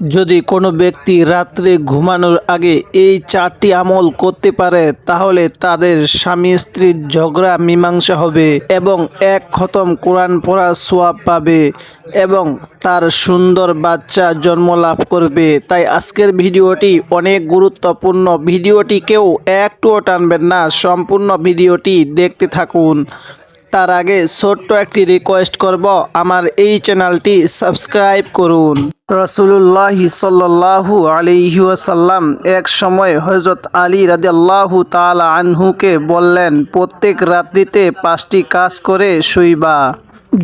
যদি কোনো ব্যক্তি রাত্রে ঘুমানোর আগে এই চারটি আমল করতে পারে, তাহলে তাদের স্বামী স্ত্রীর ঝগড়া মীমাংসা হবে এবং এক খতম কোরআন পড়া সোয়াব পাবে এবং তার সুন্দর বাচ্চা জন্ম লাভ করবে। তাই আজকের ভিডিওটি অনেক গুরুত্বপূর্ণ। ভিডিওটি কেউ একটুও টানবেন না, সম্পূর্ণ ভিডিওটি দেখতে থাকুন। তার আগে ছোট্ট একটি রিকোয়েস্ট করব, আমার এই চ্যানেলটি সাবস্ক্রাইব করুন। রসুল্লাহ সাল্লাহু আলিহি ওয়াসাল্লাম এক সময় হজরত আলী রাদিয়াল্লাহু তাআলা আনহুকে বললেন, প্রত্যেক রাত্রিতে পাঁচটি কাজ করে শুইবা।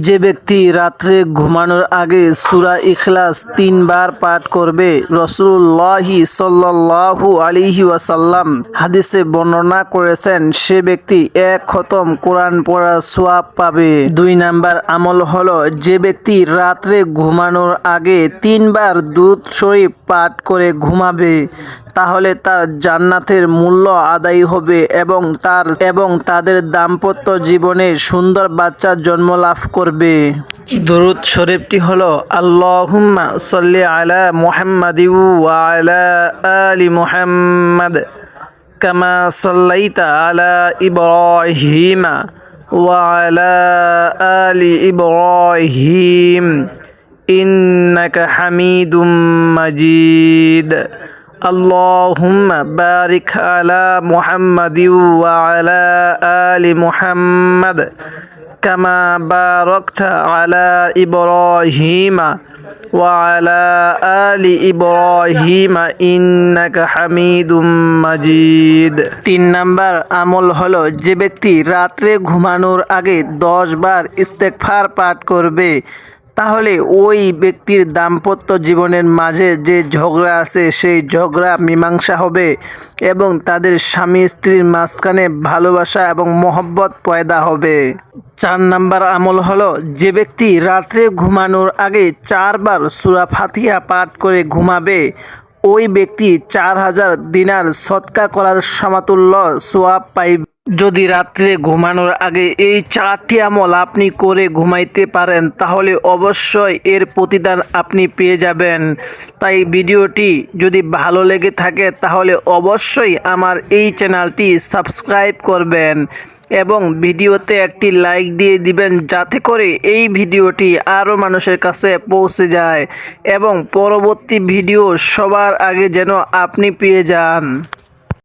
যে ব্যক্তি রাত্রে ঘুমানোর আগে সুরা ইখলাস তিনবার পাঠ করবে রসুল্লাহি সাল্লাহু আলিহি ওয়াসাল্লাম হাদিসে বর্ণনা করেছেন, সে ব্যক্তি এক খতম কোরআন পড়া সোয়াব পাবে। দুই নাম্বার আমল হলো, যে ব্যক্তি রাত্রে ঘুমানোর আগে তিনবার দুধ শরীফ পাঠ করে ঘুমাবে, তাহলে তার জান্নাতের মূল্য আদায় হবে এবং তার, এবং তাদের দাম্পত্য জীবনে সুন্দর বাচ্চা জন্ম লাভ করবে। দরুদ শরীফটি হলো, আল্লাহুম্মা সাল্লি আলা মুহাম্মাদ ওয়া আলা আলি মুহাম্মাদ কামা সাল্লাইতা আলা ইব্রাহিমা ওয়া আলা আলি ইব্রাহিম। ইন্নাকা হামিদুম মাজিদ اللهم بارك على محمد وعلى آل محمد كما باركت على إبراهيم وعلى آل إبراهيم إنك حميد مجيد তিন নাম্বার আমল হলো যে ব্যক্তি রাত্রে ঘুমানোর আগে দশ বার ইস্তেকফার পাঠ করবে তাহলে ওই ব্যক্তির দাম্পত্য জীবনের মাঝে যে ঝগড়া আছে, সেই ঝগড়া মীমাংসা হবে এবং তাদের স্বামী স্ত্রীর মাঝখানে ভালোবাসা এবং মহব্বত পয়দা হবে। চার নাম্বার আমল হলো, যে ব্যক্তি রাত্রে ঘুমানোর আগে চারবার সুরা ফাতিহা পাঠ করে ঘুমাবে, ওই ব্যক্তি চার হাজার দিনার সৎকা করার সমাতুল্য সোয়াব পাইবে। যদি রাত্রে ঘুমানোর আগে এই চারটি আমল আপনি করে ঘুমাইতে পারেন, তাহলে অবশ্যই এর প্রতিদান আপনি পেয়ে যাবেন। তাই ভিডিওটি যদি ভালো লেগে থাকে, তাহলে অবশ্যই আমার এই চ্যানেলটি সাবস্ক্রাইব করবেন এবং ভিডিওতে একটি লাইক দিয়ে দিবেন, যাতে করে এই ভিডিওটি আরও মানুষের কাছে পৌঁছে যায় এবং পরবর্তী ভিডিও সবার আগে যেন আপনি পেয়ে যান।